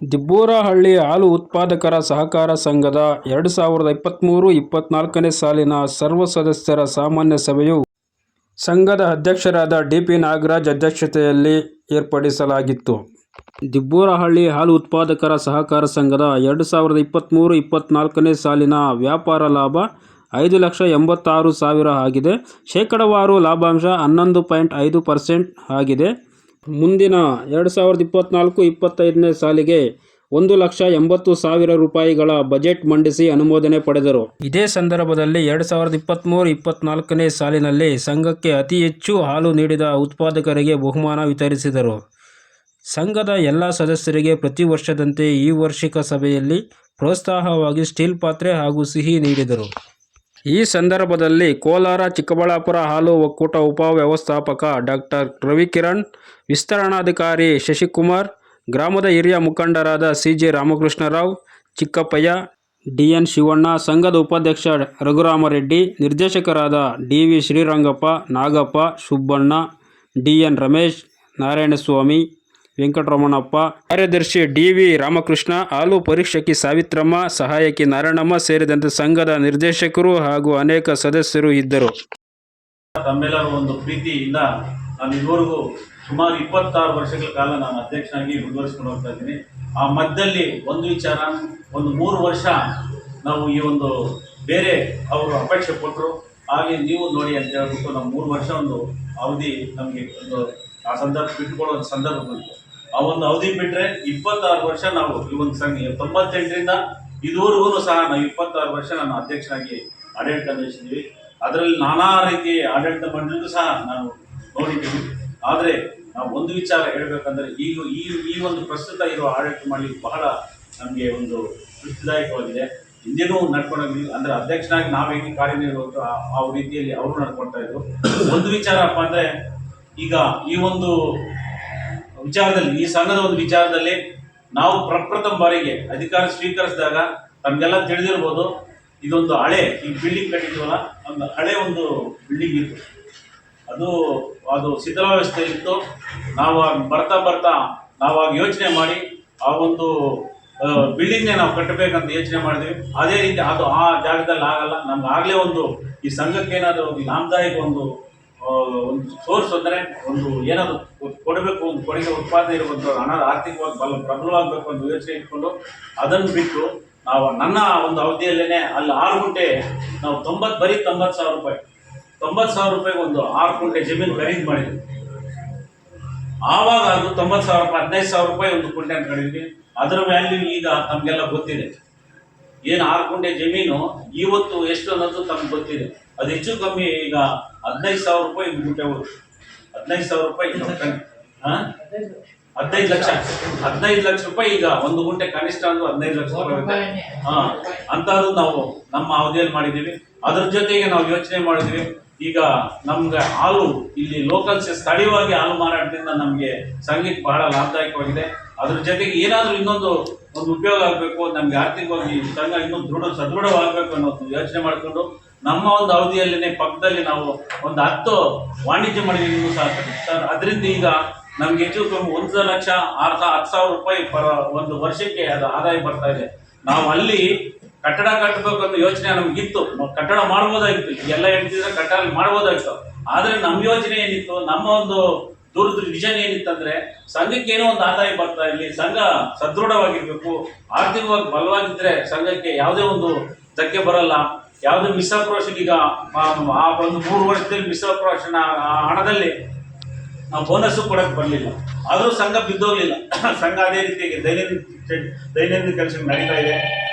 ದಿಬ್ಬೂರಹಳ್ಳಿ ಹಾಲು ಉತ್ಪಾದಕರ ಸಹಕಾರ ಸಂಘದ ಎರಡು ಸಾವಿರದ ಇಪ್ಪತ್ತ್ಮೂರು ಇಪ್ಪತ್ತ್ನಾಲ್ಕನೇ ಸಾಲಿನ ಸರ್ವ ಸದಸ್ಯರ ಸಾಮಾನ್ಯ ಸಭೆಯು ಸಂಘದ ಅಧ್ಯಕ್ಷರಾದ ಡಿ ಪಿ ನಾಗರಾಜ್ ಅಧ್ಯಕ್ಷತೆಯಲ್ಲಿ ಏರ್ಪಡಿಸಲಾಗಿತ್ತು. ದಿಬ್ಬೂರಹಳ್ಳಿ ಹಾಲು ಉತ್ಪಾದಕರ ಸಹಕಾರ ಸಂಘದ ಎರಡು ಸಾವಿರದ ಇಪ್ಪತ್ತ್ಮೂರು ಇಪ್ಪತ್ತ್ನಾಲ್ಕನೇ ಸಾಲಿನ ವ್ಯಾಪಾರ ಲಾಭ ಐದು ಲಕ್ಷ ಎಂಬತ್ತಾರು ಸಾವಿರ ಆಗಿದೆ. ಶೇಕಡಾವಾರು ಲಾಭಾಂಶ ಹನ್ನೊಂದು ಪಾಯಿಂಟ್ ಐದು ಪರ್ಸೆಂಟ್ ಆಗಿದೆ. ಮುಂದಿನ ಎರಡು ಸಾವಿರದ ಇಪ್ಪತ್ತ್ನಾಲ್ಕು ಇಪ್ಪತ್ತೈದನೇ ಸಾಲಿಗೆ ಒಂದು ಲಕ್ಷ ಎಂಬತ್ತು ಸಾವಿರ ರೂಪಾಯಿಗಳ ಬಜೆಟ್ ಮಂಡಿಸಿ ಅನುಮೋದನೆ ಪಡೆದರು. ಇದೇ ಸಂದರ್ಭದಲ್ಲಿ ಎರಡು ಸಾವಿರದ ಇಪ್ಪತ್ತ್ಮೂರು ಇಪ್ಪತ್ತ್ನಾಲ್ಕನೇ ಸಾಲಿನಲ್ಲಿ ಸಂಘಕ್ಕೆ ಅತಿ ಹೆಚ್ಚು ಹಾಲು ನೀಡಿದ ಉತ್ಪಾದಕರಿಗೆ ಬಹುಮಾನ ವಿತರಿಸಿದರು. ಸಂಘದ ಎಲ್ಲ ಸದಸ್ಯರಿಗೆ ಪ್ರತಿ ವರ್ಷದಂತೆ ಈ ವಾರ್ಷಿಕ ಸಭೆಯಲ್ಲಿ ಪ್ರೋತ್ಸಾಹವಾಗಿ ಸ್ಟೀಲ್ ಪಾತ್ರೆ ಹಾಗೂ ಸಿಹಿ ನೀಡಿದರು. ಈ ಸಂದರ್ಭದಲ್ಲಿ ಕೋಲಾರ, ಚಿಕ್ಕಬಳ್ಳಾಪುರ ಹಾಲು ಒಕ್ಕೂಟ ಉಪ ವ್ಯವಸ್ಥಾಪಕ ಡಾಕ್ಟರ್ ರವಿಕಿರಣ್, ವಿಸ್ತರಣಾಧಿಕಾರಿ ಶಶಿಕುಮಾರ್, ಗ್ರಾಮದ ಹಿರಿಯ ಮುಖಂಡರಾದ C G Ramakrishnarao, Chikkappayya D N Shivanna, ಸಂಘದ ಉಪಾಧ್ಯಕ್ಷ ರಘುರಾಮರೆಡ್ಡಿ, ನಿರ್ದೇಶಕರಾದ D V Srirangappa, Nagappa, Subbanna D N Ramesh, Narayanaswamy Venkataramanappa, ಕಾರ್ಯದರ್ಶಿ ಡಿ ವಿ ರಾಮಕೃಷ್ಣ, ಹಾಲು ಪರೀಕ್ಷಕಿ ಸಾವಿತ್ರಮ್ಮ, ಸಹಾಯಕಿ ನಾರಾಯಣಮ್ಮ ಸೇರಿದಂತೆ ಸಂಘದ ನಿರ್ದೇಶಕರು ಹಾಗೂ ಅನೇಕ ಸದಸ್ಯರು ಇದ್ದರು. ತಮ್ಮೆಲ್ಲರೂ ಒಂದು ಪ್ರೀತಿಯಿಂದ ನಾನು ಇದುವರೆಗೂ ಸುಮಾರು ಇಪ್ಪತ್ತಾರು ವರ್ಷಗಳ ಕಾಲ ನಾನು ಅಧ್ಯಕ್ಷನಾಗಿ ಮುಂದುವರಿಸ್ಕೊಂಡು ಹೋಗ್ತಾ ಇದ್ದೀನಿ. ಆ ಮಧ್ಯದಲ್ಲಿ ಒಂದು ವಿಚಾರ, ಒಂದು ಮೂರು ವರ್ಷ ನಾವು ಈ ಒಂದು ಬೇರೆ ಅವರು ಅಪೇಕ್ಷೆ ಕೊಟ್ಟರು ಹಾಗೆ ನೀವು ನೋಡಿ ಅಂತ ಹೇಳ್ಬಿಟ್ಟು ನಾವು ಮೂರು ವರ್ಷ ಒಂದು ಅವಧಿ ನಮಗೆ ಒಂದು ಆ ಸಂದರ್ಭ ಬಿಟ್ಕೊಳ್ಳೋ ಒಂದು ಸಂದರ್ಭ ಬಂತು. ಆ ಒಂದು ಅವಧಿ ಬಿಟ್ಟರೆ ಇಪ್ಪತ್ತಾರು ವರ್ಷ ನಾವು ಈ ಒಂದು ಸಂಘ ತೊಂಬತ್ತೆಂಟರಿಂದ ಇದುವರೆಗೂ ಸಹ ನಾವು ಇಪ್ಪತ್ತಾರು ವರ್ಷ ನಾನು ಅಧ್ಯಕ್ಷನಾಗಿ ಆಡಳಿತ ನಡೆಸಿದ್ವಿ ಅದರಲ್ಲಿ ನಾನಾ ರೀತಿ ಆಡಳಿತ ಮಂಡಳಿಗೂ ಸಹ ನಾನು ನೋಡಿದ್ದೀವಿ. ಆದರೆ ನಾವು ಒಂದು ವಿಚಾರ ಹೇಳಬೇಕಂದ್ರೆ ಈಗ ಈ ಈ ಒಂದು ಪ್ರಸ್ತುತ ಇರುವ ಆಡಳಿತ ಮಾಡಲಿ ಬಹಳ ನಮಗೆ ಒಂದು ತೃಪ್ತಿದಾಯಕವಾಗಿದೆ ಹಿಂದೆನೂ ನಡ್ಕೊಂಡೋಗಿ ಅಂದ್ರೆ ಅಧ್ಯಕ್ಷನಾಗಿ ನಾವು ಹೇಗೆ ಕಾರ್ಯನಿರ್ವಹಿಸೋ ಆ ಆ ರೀತಿಯಲ್ಲಿ ಅವರು ನಡ್ಕೊಳ್ತಾ ಇದ್ರು. ಒಂದು ವಿಚಾರಪ್ಪ ಅಂದ್ರೆ ಈಗ ಈ ಒಂದು ವಿಚಾರದಲ್ಲಿ, ಈ ಸಂಘದ ಒಂದು ವಿಚಾರದಲ್ಲಿ ನಾವು ಪ್ರಪ್ರಥಮ ಬಾರಿಗೆ ಅಧಿಕಾರ ಸ್ವೀಕರಿಸಿದಾಗ ತಮಗೆಲ್ಲ ತಿಳಿದಿರ್ಬೋದು, ಇದೊಂದು ಹಳೆ, ಈ ಬಿಲ್ಡಿಂಗ್ ಕಟ್ಟಿದ್ವಲ್ಲ, ಒಂದು ಹಳೆ ಒಂದು ಬಿಲ್ಡಿಂಗ್ ಇತ್ತು. ಅದು ಅದು ಇತ್ತು ನಾವು ಬರ್ತಾ ಬರ್ತಾ ನಾವು ಆಗ ಯೋಚನೆ ಮಾಡಿ, ಆ ಒಂದು ಬಿಲ್ಡಿಂಗ್ನೇ ನಾವು ಕಟ್ಟಬೇಕಂತ ಯೋಚನೆ ಮಾಡಿದ್ವಿ. ಅದೇ ರೀತಿ ಅದು ಆ ಜಾಗದಲ್ಲಿ ಆಗಲ್ಲ, ನಮ್ಗೆ ಆಗಲೇ ಒಂದು ಈ ಸಂಘಕ್ಕೆ ಏನಾದರೂ ಒಂದು ಲಾಭದಾಯಕ ಒಂದು ಒಂದು ಸೋರ್ಸ್ ಅಂದರೆ ಒಂದು ಏನಾದರೂ ಕೊಡಬೇಕು, ಒಂದು ಕೊಡುಗೆ ಉತ್ಪಾದನೆ ಇರುವಂಥ ಹಣ ಆರ್ಥಿಕವಾಗಿ ಬಲ ಪ್ರಬಲವಾಗಬೇಕು ಅಂತ ಯೋಚನೆ ಇಟ್ಕೊಂಡು ಅದನ್ನು ಬಿಟ್ಟು ನಾವು ನನ್ನ ಒಂದು ಅವಧಿಯಲ್ಲೇ ಅಲ್ಲಿ ಆರು ಗುಂಟೆ, ನಾವು ತೊಂಬತ್ತು, ಬರೀ ತೊಂಬತ್ತು ಸಾವಿರ ರೂಪಾಯಿ, ತೊಂಬತ್ತು ಸಾವಿರ ರೂಪಾಯಿಗೆ ಒಂದು ಆರು ಗುಂಟೆ ಜಮೀನು ಖರೀದಿ ಮಾಡಿದ್ವಿ. ಆವಾಗ ಅದು ತೊಂಬತ್ತು ಸಾವಿರ ರೂಪಾಯಿ, ಹದಿನೈದು ಸಾವಿರ ರೂಪಾಯಿ ಒಂದು ಗುಂಟೆ ಅಂತ ಕಡಿದ್ವಿ ಅದರ ವ್ಯಾಲ್ಯೂ ಈಗ ನಮಗೆಲ್ಲ ಗೊತ್ತಿದೆ. ಏನು ಆರು ಗುಂಟೆ ಜಮೀನು ಇವತ್ತು ಎಷ್ಟು ಅನ್ನೋದು ತಮ್ಗೆ ಗೊತ್ತಿದೆ. ಅದು ಹೆಚ್ಚು ಕಮ್ಮಿ ಈಗ ಹದಿನೈದು ಸಾವಿರ ರೂಪಾಯಿ ಬಿಟ್ಟೆವು ಹದಿನೈದು ಸಾವಿರ ರೂಪಾಯಿ ಹಾಂ ಹದಿನೈದು ಲಕ್ಷ. ಹದಿನೈದು ಲಕ್ಷ. ರೂಪಾಯಿ ಈಗ ಒಂದು ಗುಂಟೆ ಕನಿಷ್ಠ ಅಂದ್ರೆ ಹದಿನೈದು ಲಕ್ಷ ರೂಪಾಯಿ. ಹಾ ಅಂತದ್ದು ನಾವು ನಮ್ಮ ಅವಧಿಯಲ್ಲಿ ಮಾಡಿದ್ದೀವಿ. ಅದ್ರ ಜೊತೆಗೆ ನಾವು ಯೋಚನೆ ಮಾಡಿದ್ವಿ ಈಗ ನಮ್ಗೆ ಹಾಲು ಇಲ್ಲಿ ಲೋಕಲ್ಸ್ ಸ್ಥಳೀಯವಾಗಿ ಹಾಲು ಮಾರಾಟದಿಂದ ನಮಗೆ ಸಂಘಕ್ಕೆ ಬಹಳ ಲಾಭದಾಯಕವಾಗಿದೆ. ಅದ್ರ ಜೊತೆಗೆ ಏನಾದರೂ ಇನ್ನೊಂದು ಒಂದು ಉಪಯೋಗ ಆಗಬೇಕು ನಮ್ಗೆ ಆರ್ಥಿಕವಾಗಿ ಸಂಘ ಇನ್ನೊಂದು ದೃಢ ಸದೃಢವಾಗಬೇಕು ಅನ್ನೋದು ಯೋಚನೆ ಮಾಡಿಕೊಂಡು ನಮ್ಮ ಒಂದು ಅವಧಿಯಲ್ಲೇ ಪಕ್ಕದಲ್ಲಿ ನಾವು ಒಂದು ಹತ್ತು ವಾಣಿಜ್ಯ ಮಳಿಗೆಗಳು ಸಹ ಸರ್, ಅದರಿಂದ ಈಗ ನಮ್ಗೆ ಹೆಚ್ಚು ಕಮ್ಮಿ ಒಂದು ಲಕ್ಷ ಸಾ ಹತ್ತು ಸಾವಿರ ರೂಪಾಯಿ ಪರ ಒಂದು ವರ್ಷಕ್ಕೆ ಅದು ಆದಾಯ ಬರ್ತಾ ಇದೆ. ನಾವು ಅಲ್ಲಿ ಕಟ್ಟಡ ಕಟ್ಟಬೇಕನ್ನೋ ಯೋಚನೆ ನಮ್ಗಿತ್ತು. ಕಟ್ಟಡ ಮಾಡ್ಬೋದಾಗಿತ್ತು. ಎಲ್ಲ ಹೇಳ್ತಿದ್ರೆ ಕಟ್ಟಡ ಮಾಡ್ಬೋದಾಗಿತ್ತು. ಆದರೆ ನಮ್ಮ ಯೋಚನೆ ಏನಿತ್ತು? ನಮ್ಮ ಒಂದು ದೂರದ, ವಿಷನ್ ಏನಿತ್ತಂದ್ರೆ ಸಂಘಕ್ಕೆ ಏನೋ ಒಂದು ಆದಾಯ ಬರ್ತಾ ಇರಲಿ, ಸಂಘ ಸದೃಢವಾಗಿರ್ಬೇಕು, ಆರ್ಥಿಕವಾಗಿ ಬಲವಾಗಿದ್ರೆ ಸಂಘಕ್ಕೆ ಯಾವುದೇ ಒಂದು ಧಕ್ಕೆ ಬರಲ್ಲ. ಯಾವುದೇ ಮಿಸ್ಅಪ್ರೋಷನ್ ಈಗ ಆ- ಒಂದು ಮೂರು ವರ್ಷದಲ್ಲಿ ಆ ಹಣದಲ್ಲಿ ನಾವು ಬೋನಸ್ಸು ಕೊಡಕ್ಕೆ ಬರಲಿಲ್ಲ. ಆದರೂ ಸಂಘ ಬಿದ್ದೋಗ್ಲಿಲ್ಲ. ಸಂಘ ಅದೇ ರೀತಿಯಾಗಿ ದೈನಂದಿನ ದೈನಂದಿನ ಕೆಲಸ ನಡೀತಾ ಇದೆ.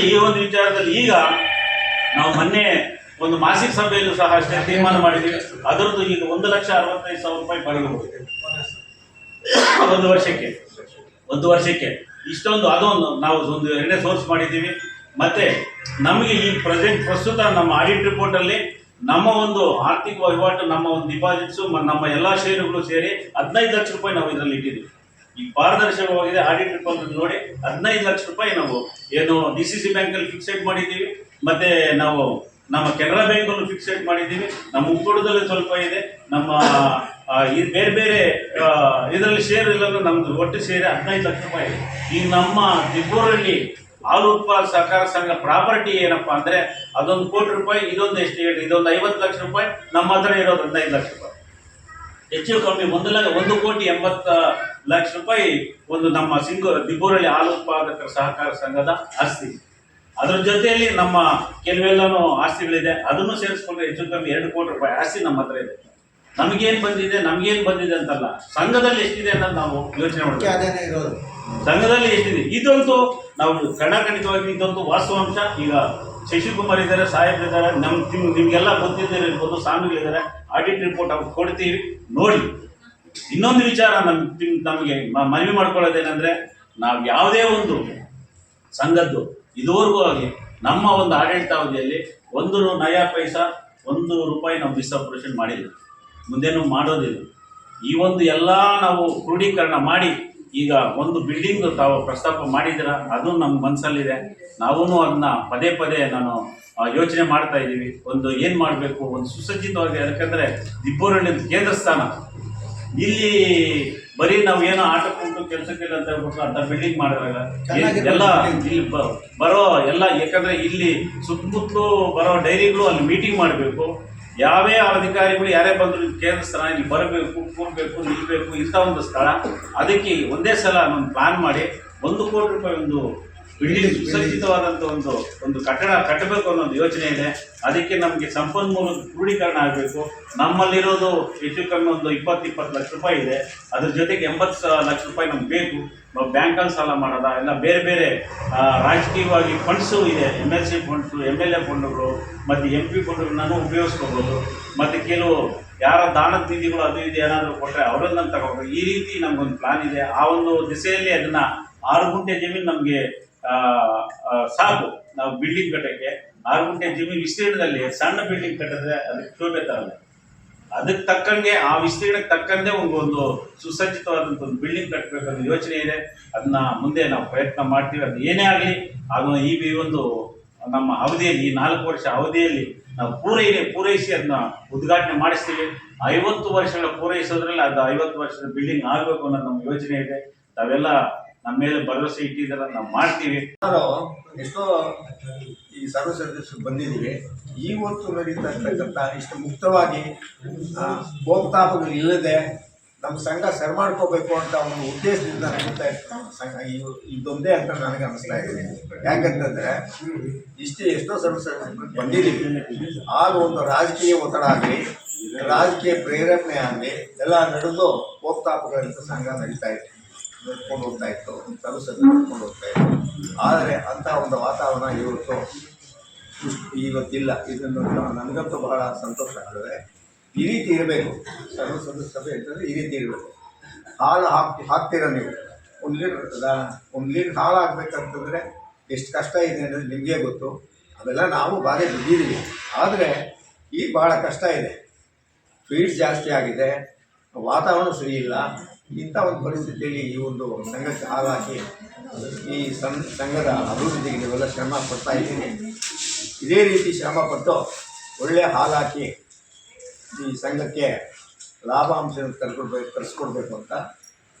ಈ ಒಂದು ವಿಚಾರದಲ್ಲಿ ಈಗ ನಾವು ಮೊನ್ನೆ ಒಂದು ಮಾಸಿಕ ಸಭೆಯಲ್ಲೂ ಸಹ ಅಷ್ಟೇ ತೀರ್ಮಾನ ಮಾಡಿದ್ದೀವಿ. ಅದರದ್ದು ಈಗ ಒಂದು ಲಕ್ಷ ಅರವತ್ತೈದು ಸಾವಿರ ರೂಪಾಯಿ ಬರಬಹುದು ಒಂದು ವರ್ಷಕ್ಕೆ. ಒಂದು ವರ್ಷಕ್ಕೆ. ಇಷ್ಟೊಂದು ಅದೊಂದು ನಾವು ಒಂದು ಎರಡನೇ ಸೋರ್ಸ್ ಮಾಡಿದ್ದೀವಿ. ಮತ್ತೆ ನಮಗೆ ಈ ಪ್ರೆಸೆಂಟ್ ಪ್ರಸ್ತುತ ನಮ್ಮ ಆಡಿಟ್ ರಿಪೋರ್ಟ್ ಅಲ್ಲಿ ನಮ್ಮ ಒಂದು ಆರ್ಥಿಕ ವಹಿವಾಟು, ನಮ್ಮ ಒಂದು ಡಿಪಾಸಿಟ್ಸ್ ನಮ್ಮ ಎಲ್ಲ ಷೇರುಗಳು ಸೇರಿ ಹದಿನೈದು ಲಕ್ಷ ರೂಪಾಯಿ ನಾವು ಇದರಲ್ಲಿ ಇಟ್ಟಿದ್ದೀವಿ. ಈ ಪಾರದರ್ಶಕವಾಗಿದೆ ಆಡಿಟ್ ರಿಪೋರ್ಟ್ ನೋಡಿ, ಹದಿನೈದು ಲಕ್ಷ ರೂಪಾಯಿ ನಾವು ಏನು ಡಿ ಸಿ ಸಿ ಬ್ಯಾಂಕಲ್ಲಿ ಫಿಕ್ಸೆಡ್ ಮಾಡಿದ್ದೀವಿ. ಮತ್ತೆ ನಾವು ನಮ್ಮ ಕೆನರಾ ಬ್ಯಾಂಕಲ್ಲೂ ಫಿಕ್ಸೆಡ್ ಮಾಡಿದ್ದೀವಿ. ನಮ್ಮ ಉಕ್ಕೂಟದಲ್ಲಿ ಸ್ವಲ್ಪ ಇದೆ. ನಮ್ಮ ಈ ಬೇರೆ ಬೇರೆ ಇದರಲ್ಲಿ ಶೇರ್ ಇಲ್ಲ ನಮ್ದು ಒಟ್ಟು ಸೇರಿ ಹದಿನೈದು ಲಕ್ಷ ರೂಪಾಯಿ ಈ ನಮ್ಮ ದಿಬ್ಬೂರಲ್ಲಿ ಹಾಲು ಉತ್ಪಾದ ಸಹಕಾರ ಸಂಘ ಪ್ರಾಪರ್ಟಿ ಏನಪ್ಪಾ ಅಂದ್ರೆ ಅದೊಂದು ಕೋಟಿ ರೂಪಾಯಿ, ಇದೊಂದು ಎಷ್ಟು ಹೇಳಿ, ಇದೊಂದು ಐವತ್ತು ಲಕ್ಷ ರೂಪಾಯಿ, ನಮ್ಮ ಹತ್ರ ಇರೋದು ಐದು ಲಕ್ಷ ರೂಪಾಯಿ. ಹೆಚ್ಚು ಕಮ್ಮಿ ಒಂದು ಲಕ್ಷ ಒಂದು ಕೋಟಿ ಎಂಬತ್ತ ಲಕ್ಷ ರೂಪಾಯಿ ಒಂದು ನಮ್ಮ ಸಿಂಗು ದಿಬ್ಬೂರಲ್ಲಿ ಹಾಲು ಉತ್ಪಾದಕರ ಸಹಕಾರ ಸಂಘದ ಆಸ್ತಿ. ಅದ್ರ ಜೊತೆಯಲ್ಲಿ ನಮ್ಮ ಕೆಲವೆಲ್ಲನೂ ಆಸ್ತಿಗಳಿದೆ, ಅದನ್ನು ಸೇರಿಸ್ಕೊಂಡ್ರೆ ಹೆಚ್ಚು ಕಮ್ಮಿ ಎರಡು ಕೋಟಿ ರೂಪಾಯಿ ಆಸ್ತಿ ನಮ್ಮ ಹತ್ರ ಇದೆ. ನಮಗೇನು ಬಂದಿದೆ ನಮಗೇನು ಬಂದಿದೆ ಅಂತಲ್ಲ, ಸಂಘದಲ್ಲಿ ಎಷ್ಟಿದೆ ಅನ್ನೋದು ನಾವು ಯೋಚನೆ ಮಾಡ್ತೀವಿ ಸಂಘದಲ್ಲಿ ಎಷ್ಟಿದೆ? ಇದಂತೂ ನಾವು ಖಂಡಖಂಡಿತವಾಗಿ ಇದಂತೂ ವಾಸ್ತವಾಂಶ ಈಗ ಶಶಿಕುಮಾರ್ ಇದ್ದಾರೆ ಸಾಹೇಬ್ ಇದ್ದಾರೆ, ನಮ್ ನಿಮ್ ನಿಮ್ಗೆಲ್ಲ ಗೊತ್ತಿದ್ದಾರೆ ಇರ್ಬೋದು ಸ್ವಾಮಿಗಳಿದ್ದಾರೆ ಆಡಿಟ್ ರಿಪೋರ್ಟ್ ಅವ್ರು ಕೊಡ್ತೀವಿ ನೋಡಿ. ಇನ್ನೊಂದು ವಿಚಾರ ನಮ್ ನಿಮ್- ನಮಗೆ ಮನವಿ ಮಾಡ್ಕೊಳ್ಳೋದೇನೆಂದರೆ, ನಾವು ಯಾವುದೇ ಒಂದು ಸಂಘದ್ದು, ಇದುವರೆಗೂ ಆಗಿ ನಮ್ಮ ಒಂದು ಆಡಳಿತಾವಧಿಯಲ್ಲಿ ಒಂದು ನಯ ಪೈಸ, ಒಂದು ರೂಪಾಯಿ ನಾವು ಡಿಸ್ಅಪ್ರೇಷನ್ ಮಾಡಿಲ್ಲ. ಮುಂದೇನು ಮಾಡೋದಿಲ್ಲ. ಈ ಒಂದು ಎಲ್ಲ ನಾವು ಕ್ರೋಢೀಕರಣ ಮಾಡಿ ಈಗ ಒಂದು ಬಿಲ್ಡಿಂಗ್ ತಾವು ಪ್ರಸ್ತಾಪ ಮಾಡಿದಿರ ಅದು ನಮ್ಮ ಮನಸ್ಸಲ್ಲಿದೆ ನಾವೂ ಅದನ್ನ ಪದೇ ಪದೇ ನಾನು ಯೋಚನೆ ಮಾಡ್ತಾ ಇದ್ದೀವಿ. ಒಂದು ಏನು ಮಾಡಬೇಕು? ಒಂದು ಸುಸಜ್ಜಿತವಾಗಿ ಯಾಕಂದರೆ ದಿಬ್ಬೂರಲ್ಲಿ ಒಂದು ಕೇಂದ್ರ ಸ್ಥಾನ ಇಲ್ಲಿ ಬರೀ ನಾವು ಏನೋ ಆಟ ಕೊಟ್ಟು ಕೆಲಸಕ್ಕಿಲ್ಲ ಅಂತ ಹೇಳ್ಬಿಟ್ಟು ಅಂತ ಬಿಲ್ಡಿಂಗ್ ಮಾಡಿದಾಗ ಎಲ್ಲ ಇಲ್ಲಿ ಬರೋ ಎಲ್ಲ ಯಾಕಂದರೆ ಇಲ್ಲಿ ಸುತ್ತಮುತ್ತಲು ಬರೋ ಡೈರಿಗಳು ಅಲ್ಲಿ ಮೀಟಿಂಗ್ ಮಾಡಬೇಕು. ಯಾವೇ ಅಧಿಕಾರಿಗಳು ಯಾರೇ ಬಂದ್ರು ಕೇಂದ್ರ ಸ್ಥಾನ, ಇಲ್ಲಿ ಬರಬೇಕು ಕೂಡಬೇಕು ನಿಲ್ಲಬೇಕು ಇಂಥ ಒಂದು ಸ್ಥಳ, ಅದಕ್ಕೆ ಒಂದೇ ಸಲ ನಾನು ಪ್ಲಾನ್ ಮಾಡಿ ಒಂದು ಕೋಟಿ ರೂಪಾಯಿ ಒಂದು ಬಿಲ್ಡಿಂಗ್ ಸುಸಜ್ಜಿತವಾದಂಥ ಒಂದು ಒಂದು ಕಟ್ಟಡ ಕಟ್ಟಬೇಕು ಅನ್ನೋ ಒಂದು ಯೋಚನೆ ಇದೆ. ಅದಕ್ಕೆ ನಮಗೆ ಸಂಪನ್ಮೂಲ ಕ್ರೂಢೀಕರಣ ಆಗಬೇಕು. ನಮ್ಮಲ್ಲಿರೋದು ಹೆಚ್ಚು ಕಮ್ಮಿ ಒಂದು ಇಪ್ಪತ್ತು ಇಪ್ಪತ್ತು ಲಕ್ಷ ರೂಪಾಯಿ ಇದೆ. ಅದ್ರ ಜೊತೆಗೆ ಎಂಬತ್ತು ಲಕ್ಷ ರೂಪಾಯಿ ನಮ್ಗೆ ಬೇಕು. ನಾವು ಬ್ಯಾಂಕಲ್ಲಿ ಸಾಲ ಮಾಡೋದ? ಇಲ್ಲ ಬೇರೆ ಬೇರೆ ರಾಜಕೀಯವಾಗಿ ಫಂಡ್ಸು ಇದೆ. M L C funds M L A ಫಂಡ್ಗಳು, ಮತ್ತು ಎಂ ಪಿ ಫಂಡ್ಗಳನ್ನೂ ಉಪಯೋಗಿಸ್ಕೋಬೋದು. ಮತ್ತು ಕೆಲವು ಯಾರ ದಾನದ ನಿಧಿಗಳು ಅದು ಇದು ಏನಾದರೂ ಕೊಟ್ಟರೆ ಅವರನ್ನ ತಗೋಬೇಕು ಈ ರೀತಿ ನಮಗೊಂದು ಪ್ಲಾನ್ ಇದೆ. ಆ ಒಂದು ದಿಸೆಯಲ್ಲಿ ಅದನ್ನ ಆರು ಗುಂಟೆ ಜಮೀನು ನಮಗೆ ಸಾಕು. ನಾವು ಬಿಲ್ಡಿಂಗ್ ಕಟ್ಟಕ್ಕೆ ಆರು ಗುಂಟೆ ಜಮೀನು ವಿಸ್ತೀರ್ಣದಲ್ಲಿ, ಸಣ್ಣ ಬಿಲ್ಡಿಂಗ್ ಕಟ್ಟಿದ್ರೆ ಅದಕ್ಕೆ ಶೋಭೆ ತರಲ್ಲ. ಅದಕ್ಕೆ ತಕ್ಕಂಗೆ, ಆ ವಿಸ್ತೀರ್ಣಕ್ಕೆ ತಕ್ಕಂತೆ ಒಂದು ಸುಸಜ್ಜಿತವಾದಂಥ ಒಂದು ಬಿಲ್ಡಿಂಗ್ ಕಟ್ಟಬೇಕನ್ನೋ ಯೋಚನೆ ಇದೆ. ಅದನ್ನ ಮುಂದೆ ನಾವು ಪ್ರಯತ್ನ ಮಾಡ್ತೀವಿ. ಅದು ಏನೇ ಆಗಲಿ ಅದನ್ನ ಈ ಒಂದು ನಮ್ಮ ಅವಧಿಯಲ್ಲಿ, ಈ ನಾಲ್ಕು ವರ್ಷ ಅವಧಿಯಲ್ಲಿ ನಾವು ಪೂರೈಕೆ, ಪೂರೈಸಿ ಅದನ್ನ ಉದ್ಘಾಟನೆ ಮಾಡಿಸ್ತೀವಿ. ಐವತ್ತು ವರ್ಷಗಳ ಪೂರೈಸೋದ್ರಲ್ಲಿ ಅದು ಐವತ್ತು ವರ್ಷದ ಬಿಲ್ಡಿಂಗ್ ಆಗಬೇಕು ಅನ್ನೋದು ನಮ್ಮ ಯೋಚನೆ ಇದೆ. ತಾವೆಲ್ಲ ನಮ್ಮ ಮೇಲೆ ಭರವಸೆ ಇಟ್ಟಿದ್ದಾರೆ ನಾವು ಮಾಡ್ತೀವಿ. ಎಷ್ಟೋ ಈ ಸರ್ವ ಸದಸ್ಯರು ಬಂದಿದ್ದೀವಿ ಇವತ್ತು ನಡೀತಕ್ಕಂಥ ಇಷ್ಟು ಮುಕ್ತವಾಗಿ ಭೋಗ್ತಾಪಗಳು ಇಲ್ಲದೆ ನಮ್ಮ ಸಂಘ ಸರಿ ಮಾಡ್ಕೋಬೇಕು ಅಂತ ಒಂದು ಉದ್ದೇಶದಿಂದ ನಡೀತಾ ಸಂಘ ಇದೊಂದೇ ಅಂತ ನನಗೆ ಅನಿಸ್ತಾ ಇದೆ. ಯಾಕಂತಂದ್ರೆ, ಇಷ್ಟು ಎಷ್ಟೋ ಸರ್ವ ಸದಸ್ಯರು ಬಂದಿದ್ದೀವಿ. ಆಗ ಒಂದು ರಾಜಕೀಯ ಒತ್ತಡ ಆಗಲಿ, ರಾಜಕೀಯ ಪ್ರೇರಣೆ ಆಗಲಿ, ಎಲ್ಲ ನಡೆದು ಭೋಗ್ತಾಪಗಳಂತ ಸಂಘ ನಡೀತಾ ಇತ್ತು. ನಡ್ಕೊಂಡು ಹೋಗ್ತಾ ಇತ್ತು ಸರ್ ನಡ್ಕೊಂಡು ಹೋಗ್ತಾ ಇತ್ತು. ಆದರೆ ಅಂಥ ಒಂದು ವಾತಾವರಣ ಇವತ್ತು ಇವತ್ತಿಲ್ಲ. ಇದನ್ನು ನನಗಂತೂ ಬಹಳ ಸಂತೋಷ ಆದರೆ ಈ ರೀತಿ ಇರಬೇಕು. ಸರ್ವ ಸದಸ್ಯ ಸಭೆ ಅಂತಂದರೆ ಈ ರೀತಿ ಇರಬೇಕು. ಹಾಲು ಹಾಕಿ, ಹಾಕ್ತೀರ ನೀವು? ಒಂದು ಲೀಟ್ರ್ ಒಂದು ಲೀಟ್ರ್ ಹಾಲು ಹಾಕ್ಬೇಕಂತಂದರೆ ಎಷ್ಟು ಕಷ್ಟ ಇದೆ ಅನ್ನೋದು ನಿಮಗೆ ಗೊತ್ತು. ಅವೆಲ್ಲ ನಾವು ಬಾರಿ ಬಿದ್ದಿದ್ದೀವಿ. ಆದರೆ ಈಗ ಭಾಳ ಕಷ್ಟ ಇದೆ. ಫೀಡ್ ಜಾಸ್ತಿ ಆಗಿದೆ. ವಾತಾವರಣ ಸರಿ ಇಲ್ಲ. ಇಂಥ ಒಂದು ಪರಿಸ್ಥಿತಿಯಲ್ಲಿ ಈ ಒಂದು ಸಂಘಕ್ಕೆ ಹಾಲಾಕಿ ಈ ಸಂ ಸಂಘದ ಅಭಿವೃದ್ಧಿಗೆ ನೀವೆಲ್ಲ ಶ್ರಮ ಪಡ್ತಾ ಇದ್ದೀನಿ ಇದೇ ರೀತಿ ಶ್ರಮ ಪಟ್ಟು ಒಳ್ಳೆಯ ಹಾಲಾಕಿ ಈ ಸಂಘಕ್ಕೆ ಲಾಭಾಂಶ ತರ್ಕೊಡ್ಬೇಕು ತರಿಸ್ಕೊಡ್ಬೇಕು ಅಂತ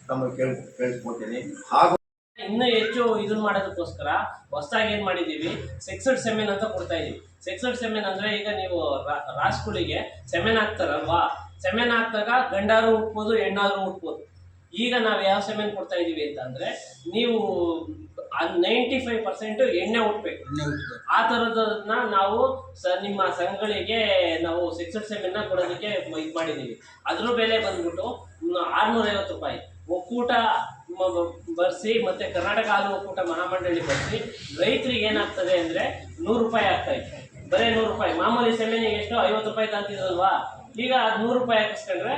ತಮ್ಮನ್ನು ಕೇಳ್ ಕೇಳಿಸ್ಕೊತೀನಿ ಹಾಗೂ ಇನ್ನೂ ಹೆಚ್ಚು ಇದನ್ನ ಮಾಡೋದಕ್ಕೋಸ್ಕರ ಹೊಸದಾಗಿ ಏನು ಮಾಡಿದ್ದೀವಿ? ಸೆಕ್ಸಡ್ ಸೆಮೆನ್ ಅಂತ ಕೊಡ್ತಾ ಇದೀವಿ. ಸೆಕ್ಸಡ್ ಸೆಮೆನ್ ಅಂದರೆ ಈಗ ನೀವು ರಾಸುಗಳಿಗೆ ಸೆಮೆನ್ ಹಾಕ್ತಾರಲ್ವಾ? ಸೆಮೆನ್ ಹಾಕ್ದಾಗ ಗಂಡಾರು ಹುಟ್ಬೋದು, ಹೆಣ್ಣಾರು ಹುಟ್ಬೋದು. ಈಗ ನಾವು ಯಾವ ಸೆಮೆನ್ ಕೊಡ್ತಾ ಇದೀವಿ ಅಂತಂದ್ರೆ ನೀವು ನೈಂಟಿ ಫೈವ್ ಪರ್ಸೆಂಟ್ ಎಣ್ಣೆ ಹುಟ್ಟಬೇಕು ಆ ಥರದನ್ನ ನಾವು ಸ ನಿಮ್ಮ ಸಂಘಗಳಿಗೆ ನಾವು ಸೆಕ್ಸಡ್ ಸೆಮೆನ್ನ ಕೊಡೋದಕ್ಕೆ ಇದು ಮಾಡಿದ್ದೀವಿ ಅದ್ರ ಬೆಲೆ ಬಂದ್ಬಿಟ್ಟು ಆರ್ನೂರ ಐವತ್ತು ರೂಪಾಯಿ. ಒಕ್ಕೂಟ ಬರ್ಸಿ ಮತ್ತೆ ಕರ್ನಾಟಕ ಹಾಲು ಒಕ್ಕೂಟ ಮಹಾಮಂಡಳಿ ಬರ್ಸಿ ರೈತರಿಗೆ ಏನಾಗ್ತದೆ ಅಂದ್ರೆ ನೂರು ರೂಪಾಯಿ ಆಗ್ತಾ ಇತ್ತು ಬರೀ ನೂರು ರೂಪಾಯಿ. ಮಾಮೂಲಿ ಸೆಮೆನಿಗೆ ಎಷ್ಟು ಐವತ್ತು ರೂಪಾಯಿ ತಂತಿದ್ರಲ್ವಾ? ಈಗ ಅದು ನೂರು ರೂಪಾಯಿ ಹಾಕಿಸ್ಕೊಂಡ್ರೆ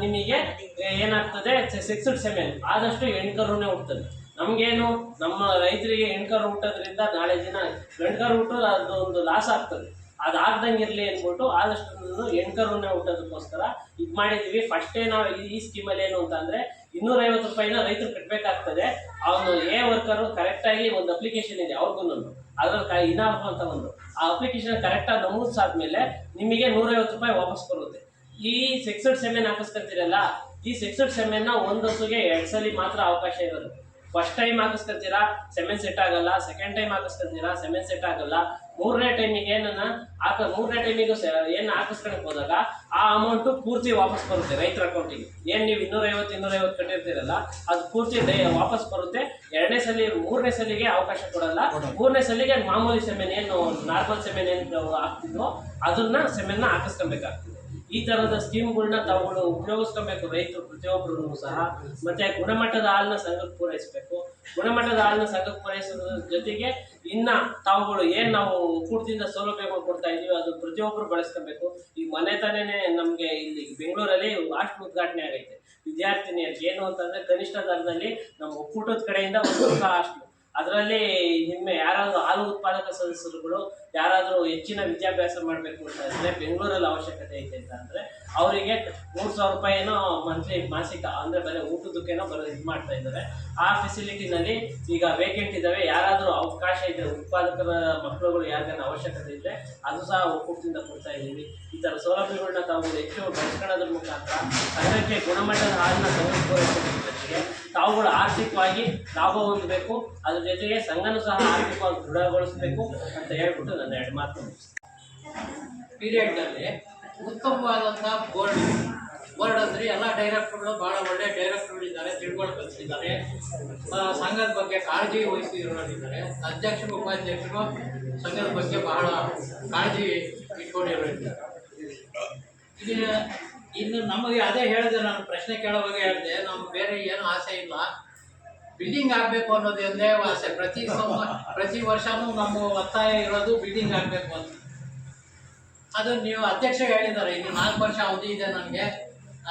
ನಿಮಗೆ ಏನಾಗ್ತದೆ? ಸಿಕ್ಸ್ಡ್ ಸೆಮೆನ್ ಆದಷ್ಟು ಹೆಣ್ಕರುನೇ ಹುಡ್ತದೆ ನಮಗೇನು? ನಮ್ಮ ರೈತರಿಗೆ ಹೆಣ್ಕರು ಹುಟ್ಟೋದ್ರಿಂದ ನಾಳೆ ದಿನ ಗಂಡ್ಕರು ಹುಟ್ಟೋದು ಅದು ಒಂದು ಲಾಸ್ ಆಗ್ತದೆ. ಅದಾಗ್ದಂಗೆ ಇರಲಿ ಅಂದ್ಬಿಟ್ಟು ಆದಷ್ಟು ಹೆಣ್ಕರುನೇ ಹುಟ್ಟೋದಕ್ಕೋಸ್ಕರ ಇದು ಮಾಡಿದ್ದೀವಿ ಫಸ್ಟೇ ನಾವು ಈ- ಸ್ಕೀಮಲ್ಲಿ ಏನು ಅಂತಂದರೆ ಇನ್ನೂರೈವತ್ತು ರೂಪಾಯಿನ ರೈತರು ಕಟ್ಟಬೇಕಾಗ್ತದೆ ಅವನು ಎ ವರ್ಕರು ಕರೆಕ್ಟಾಗಿ ಒಂದು ಅಪ್ಲಿಕೇಶನ್ ಇದೆ ಅವ್ರಿಗೂ ಅದ್ರಲ್ಲಿ ಇನಾಫ್ ಅಂತ ಒಂದು. ಆ ಅಪ್ಲಿಕೇಶನ್ ಕರೆಕ್ಟಾಗಿ ನಮೂದಿಸಾದ್ಮೇಲೆ ನಿಮಗೆ ನೂರೈವತ್ತು ರೂಪಾಯಿ ವಾಪಸ್ ಬರುತ್ತೆ. ಈ ಸೆಕ್ಸಡ್ ಸೆಮೆನ್ ಹಾಕಿಸ್ಕೊತೀರಲ್ಲ ಈ ಸೆಕ್ಸಡ್ ಸೆಮೆನ್ನ ಒಂದು ಹಸುಗೆ ಎರಡು ಸಲ ಮಾತ್ರ ಅವಕಾಶ ಇರೋದು. ಫಸ್ಟ್ ಟೈಮ್ ಹಾಕಿಸ್ಕೊತೀರಾ ಸೆಮೆನ್ ಸೆಟ್ ಆಗಲ್ಲ ಸೆಕೆಂಡ್ ಟೈಮ್ ಹಾಕಿಸ್ಕೊತೀರಾ ಸೆಮೆನ್ ಸೆಟ್ ಆಗಲ್ಲ. ಮೂರನೇ ಟೈಮಿಗೆ ಏನನ್ನ ಹಾಕ ಮೂರನೇ ಟೈಮಿಗೆ ಏನು ಹಾಕಿಸ್ಕೊಳಕ್ ಹೋದಾಗ ಆ ಅಮೌಂಟು ಪೂರ್ತಿ ವಾಪಸ್ ಬರುತ್ತೆ ರೈತರ ಅಕೌಂಟಿಗೆ ಏನು ನೀವು ಇನ್ನೂರೈವತ್ತು ಇನ್ನೂರೈವತ್ತು ಕಟ್ಟಿರ್ತೀರಲ್ಲ ಅದು ಪೂರ್ತಿ ಡೈ ವಾಪಸ್ ಬರುತ್ತೆ. ಎರಡನೇ ಸಲ ಮೂರನೇ ಸಲಿಗೆ ಅವಕಾಶ ಕೊಡಲ್ಲ. ಮೂರನೇ ಸಲಿಗೆ ಮಾಮೂಲಿ ಸೆಮೆನ್ ಏನು ನಾರ್ಮಲ್ ಸೆಮೆನ್ ಏನು ಹಾಕ್ತಿದ್ವೋ ಅದನ್ನ ಸೆಮೆನ್ನ ಹಾಕಿಸ್ಕೊಬೇಕಾಗ್ತದೆ. ಈ ತರದ ಸ್ಕೀಮ್ಗಳನ್ನ ತಾವುಗಳು ಉಪಯೋಗಿಸ್ಕೊಬೇಕು ರೈತರು ಪ್ರತಿಯೊಬ್ಬರು ಸಹ. ಮತ್ತೆ ಗುಣಮಟ್ಟದ ಹಾಲನ್ನ ಸಂಘಕ್ಕೆ ಪೂರೈಸಬೇಕು. ಗುಣಮಟ್ಟದ ಹಾಲನ್ನ ಸಂಘಕ್ಕೆ ಪೂರೈಸೋದ್ರ ಜೊತೆಗೆ ಇನ್ನ ತಾವುಗಳು ಏನ್ ನಾವು ಒಕ್ಕೂಟದಿಂದ ಸೌಲಭ್ಯಗಳು ಕೊಡ್ತಾ ಇದೀವಿ ಅದು ಪ್ರತಿಯೊಬ್ಬರು ಬಳಸ್ಕೊಬೇಕು. ಈ ಮನೆ ತಾನೇ ನಮ್ಗೆ ಇಲ್ಲಿ ಬೆಂಗಳೂರಲ್ಲಿ ಹಾಸ್ಟೆಲ್ ಉದ್ಘಾಟನೆ ಆಗೈತೆ. ವಿದ್ಯಾರ್ಥಿನಿಯರಿಗೆ ಏನು ಅಂತಂದ್ರೆ ಕನಿಷ್ಠ ದರದಲ್ಲಿ ನಮ್ಮ ಒಕ್ಕೂಟದ ಕಡೆಯಿಂದ ಒಂದು ಲಾಸ್ಟ್ ಅದರಲ್ಲಿ ನಿಮ್ಮ ಯಾರಾದರೂ ಹಾಲು ಉತ್ಪಾದಕ ಸದಸ್ಯರುಗಳು ಯಾರಾದರೂ ಹೆಚ್ಚಿನ ವಿದ್ಯಾಭ್ಯಾಸ ಮಾಡಬೇಕು ಅಂತ ಅಂದರೆ ಬೆಂಗಳೂರಲ್ಲಿ ಅವಶ್ಯಕತೆ ಐತೆ ಅಂತ ಅಂದರೆ ಅವರಿಗೆ ಮೂರು ಸಾವಿರ ರೂಪಾಯಿನೋ ಮಂತ್ಲಿ ಮಾಸಿಕ ಅಂದರೆ ಬರೀ ಊಟದಕ್ಕೇನೋ ಬರೋ ಇದು ಮಾಡ್ತಾ ಇದ್ದಾರೆ. ಆ ಫೆಸಿಲಿಟಿನಲ್ಲಿ ಈಗ ವೇಕೆಂಟ್ ಇದ್ದಾವೆ ಯಾರಾದರೂ ಅವಕಾಶ ಇದೆ, ಉತ್ಪಾದಕರ ಮಕ್ಕಳುಗಳು ಯಾರಿಗಾನ ಅವಶ್ಯಕತೆ ಇದ್ದರೆ ಅದು ಸಹ ಒಕ್ಕೂಟದಿಂದ ಕೊಡ್ತಾ ಇದ್ದೀವಿ. ಈ ಥರ ಸೌಲಭ್ಯಗಳನ್ನ ತಾವು ಹೆಚ್ಚು ಬಳಸ್ಕೊಳ್ಳೋದ್ರ ಮುಖಾಂತರ ಅದಕ್ಕೆ ಗುಣಮಟ್ಟದ ಹಾಲನ್ನ ತೆಗೆದುಕೊಳ್ಳೋದ್ರ ತಾವುಗಳು ಆರ್ಥಿಕವಾಗಿ ಲಾಭ ಹೊಂದಬೇಕು. ಅದ್ರ ಜೊತೆಗೆ ಸಂಘನೂ ಸಹ ಆರ್ಥಿಕವಾಗಿ ದೃಢಗೊಳಿಸಬೇಕು ಅಂತ ಹೇಳ್ಬಿಟ್ಟು ನನ್ನ ಎರಡು ಮಾತು. ಪೀರಿಯಡ್ ಪೀರಿಯಡ್ನಲ್ಲಿ ಉತ್ತಮವಾದಂಥ ಬೋರ್ಡ್ ಬೋರ್ಡ್ ಅಂದರೆ ಎಲ್ಲ ಡೈರೆಕ್ಟರ್ಗಳು ಭಾಳ ಒಳ್ಳೆ ಡೈರೆಕ್ಟರ್ಗಳು ಇದ್ದಾರೆ ತಿಳ್ಕೊಳ್ಬೇಕಿದ್ದಾರೆ ಸಂಘದ ಬಗ್ಗೆ ಕಾಳಜಿ ವಹಿಸಿರೋರಿದ್ದಾರೆ ಅಧ್ಯಕ್ಷರು ಉಪಾಧ್ಯಕ್ಷರು ಸಂಘದ ಬಗ್ಗೆ ಬಹಳ ಕಾಳಜಿ ಇಟ್ಕೊಂಡಿರೋರಿದ್ದಾರೆ. ಇದು ಇನ್ನು ನಮಗೆ ಅದೇ ಹೇಳಿದೆ ನಾನು ಪ್ರಶ್ನೆ ಕೇಳೋವಾಗ ಹೇಳಿದೆ. ನಮ್ಗೆ ಬೇರೆ ಏನು ಆಸೆ ಇಲ್ಲ. ಬಿಲ್ಡಿಂಗ್ ಆಗಬೇಕು ಅನ್ನೋದು ಒಂದೇ ಆಸೆ. ಪ್ರತಿ ಸಮ, ಪ್ರತಿ ವರ್ಷನೂ ನಮ್ಮ ಒತ್ತಾಯ ಇರೋದು ಬಿಲ್ಡಿಂಗ್ ಆಗಬೇಕು ಅಂತ. ಅದು ನೀವು ಅಧ್ಯಕ್ಷ ಹೇಳಿದ್ದಾರೆ. ಇನ್ನು ನಾಲ್ಕು ವರ್ಷ ಅವಧಿ ಇದೆ ನನಗೆ.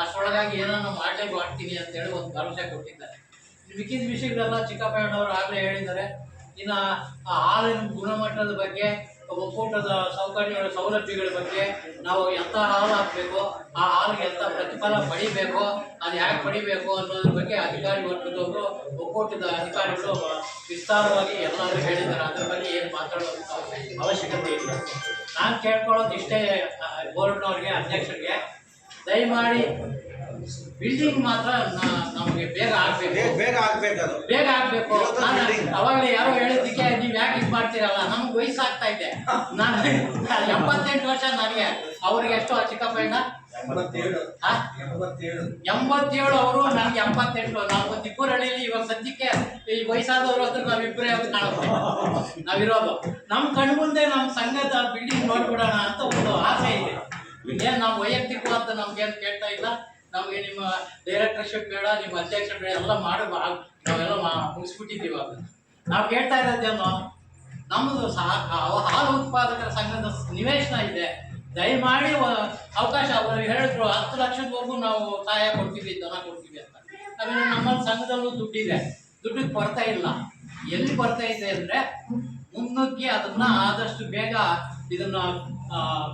ಅಷ್ಟರೊಳಗಾಗಿ ಏನನ್ನು ಮಾಡಲೇ ಮಾಡ್ತೀನಿ ಅಂತೇಳಿ ಒಂದು ಭರವಸೆ ಕೊಟ್ಟಿದ್ದಾರೆ. ಮಿಕ್ಕಿದ ವಿಷಯಗಳೆಲ್ಲ ಚಿಕ್ಕಪ್ಪಣ್ಣವರು ಆಗಲೇ ಹೇಳಿದ್ದಾರೆ. ಇನ್ನು ಆ ಹಾಲಿನ ಗುಣಮಟ್ಟದ ಬಗ್ಗೆ ಒಕ್ಕೂಟದ ಸೌಕರ್ಯಗಳ ಸೌಲಭ್ಯಗಳ ಬಗ್ಗೆ ನಾವು ಎಂಥ ಹಾಲು ಹಾಕಬೇಕು, ಆ ಹಾಲಿಗೆ ಎಂಥ ಪ್ರತಿಫಲ ಪಡಿಬೇಕು, ಅದು ಯಾಕೆ ಪಡಿಬೇಕು ಅನ್ನೋದ್ರ ಬಗ್ಗೆ ಅಧಿಕಾರಿ ವರ್ಗದವರು ಒಕ್ಕೂಟದ ಅಧಿಕಾರಿಗಳು ವಿಸ್ತಾರವಾಗಿ ಎಲ್ಲರೂ ಹೇಳಿದ್ದಾರೆ. ಅದ್ರ ಬಗ್ಗೆ ಏನು ಮಾತಾಡೋದು ಅವಶ್ಯಕತೆ ಇಲ್ಲ. ನಾನು ಕೇಳ್ಕೊಳ್ಳೋದು ಇಷ್ಟೇ ಬೋರ್ಡ್ನವ್ರಿಗೆ, ಅಧ್ಯಕ್ಷರಿಗೆ. ದಯಮಾಡಿ ಬಿಲ್ಡಿಂಗ್ ಮಾತ್ರ ನ- ನಮಗೆ ಬೇಗ ಆಗ್ಬೇಕು. ಬೇಗ ಆಗ್ಬೇಕು ಆಗ್ಬೇಕದು ಬೇಗ ಆಗ್ಬೇಕು. ಅವಾಗ ಅವಾಗಲೇ ಯಾರೋ ಹೇಳಿದ್ದಕ್ಕೆ ನೀವು ಯಾಕೆ ಇದು ಮಾಡ್ತೀರಲ್ಲ? ನಮ್ಗೆ ವಯಸ್ಸಾಗ್ತಾ ಇದೆ. ನಾನು ಎಂಬತ್ತೆಂಟು ವರ್ಷ ನನಗೆ. ಅವ್ರಿಗೆ ಎಷ್ಟು ಚಿಕ್ಕಪ್ಪಣ್ಣ ಎಂಬತ್ತೇಳು. ಆ? ಎಂಬತ್ತೇಳು. ಎಂಬತ್ತೇಳು ಅವರು ನನಗೆ ಎಂಬತ್ತೆಂಟು. ನಾವು ತಿಪ್ಪೂರಳ್ಳಿಯಲ್ಲಿ ಇವಾಗ ಸದ್ಯಕ್ಕೆ ಈ ವಯಸ್ಸಾದವರು ಅಂದ್ರೆ ನಾವಿಬ್ಬರೇ ಅಂತ ಕಾಣುತ್ತೆ. ನಾವಿರೋದು. ನಮ್ಮ ಕಣ್ಮುಂದೆ ನಮ್ಮ ಸಂಘದ ಬಿಲ್ಡಿಂಗ್ ನೋಡ್ಬಿಡೋಣ ಅಂತ ಒಂದು ಆಸೆ ಇದೆ. ಏನು ನಾವು ವೈಯಕ್ತಿಕವಾದ ನಮ್ಗೇನು ಕೇಳ್ತಾ ಇಲ್ಲ? ನಮಗೆ ನಿಮ್ಮ ಡೈರೆಕ್ಟರ್ಶಿಪ್ ಬೇಡ, ನಿಮ್ಮ ಅಧ್ಯಕ್ಷ ಬೇಡ, ಎಲ್ಲ ಮಾಡಿ ನಾವೆಲ್ಲ ಮುಗಿಸ್ಬಿಟ್ಟಿದ್ದೀವಿ ನಾವು ಕೇಳ್ತಾ ಇರೋದೇನು ನಮ್ಮದು ಸಹ, ಹಾಲು ಉತ್ಪಾದಕರ ಸಂಘದ ನಿವೇಶನ ಇದೆ. ದಯಮಾಡಿ ಅವಕಾಶ, ಅವರು ಹೇಳಿದ್ರು, ಹತ್ತು ಲಕ್ಷದವರೆಗೂ ನಾವು ಸಹಾಯ ಕೊಡ್ತೀವಿ, ದನ ಕೊಡ್ತೀವಿ ಅಂತ. ಆಮೇಲೆ ನಮ್ಮ ಸಂಘದಲ್ಲೂ ದುಡ್ಡಿದೆ. ದುಡ್ಡಿಗೆ ಕೊರತೆ ಇಲ್ಲ. ಎಲ್ಲಿ ಕೊರತೆ ಇದೆ ಅಂದರೆ, ಮುನ್ನುಗ್ಗಿ ಅದನ್ನ ಆದಷ್ಟು ಬೇಗ ಇದನ್ನ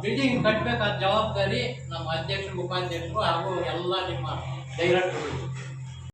ಬಿಲ್ಡಿಂಗ್ ಕಟ್ಟಬೇಕಾದ ಜವಾಬ್ದಾರಿ ನಮ್ಮ ಅಧ್ಯಕ್ಷರು ಉಪಾಧ್ಯಕ್ಷರು ಹಾಗೂ ಎಲ್ಲ ನಿಮ್ಮ ಡೈರೆಕ್ಟರ್ಗಳು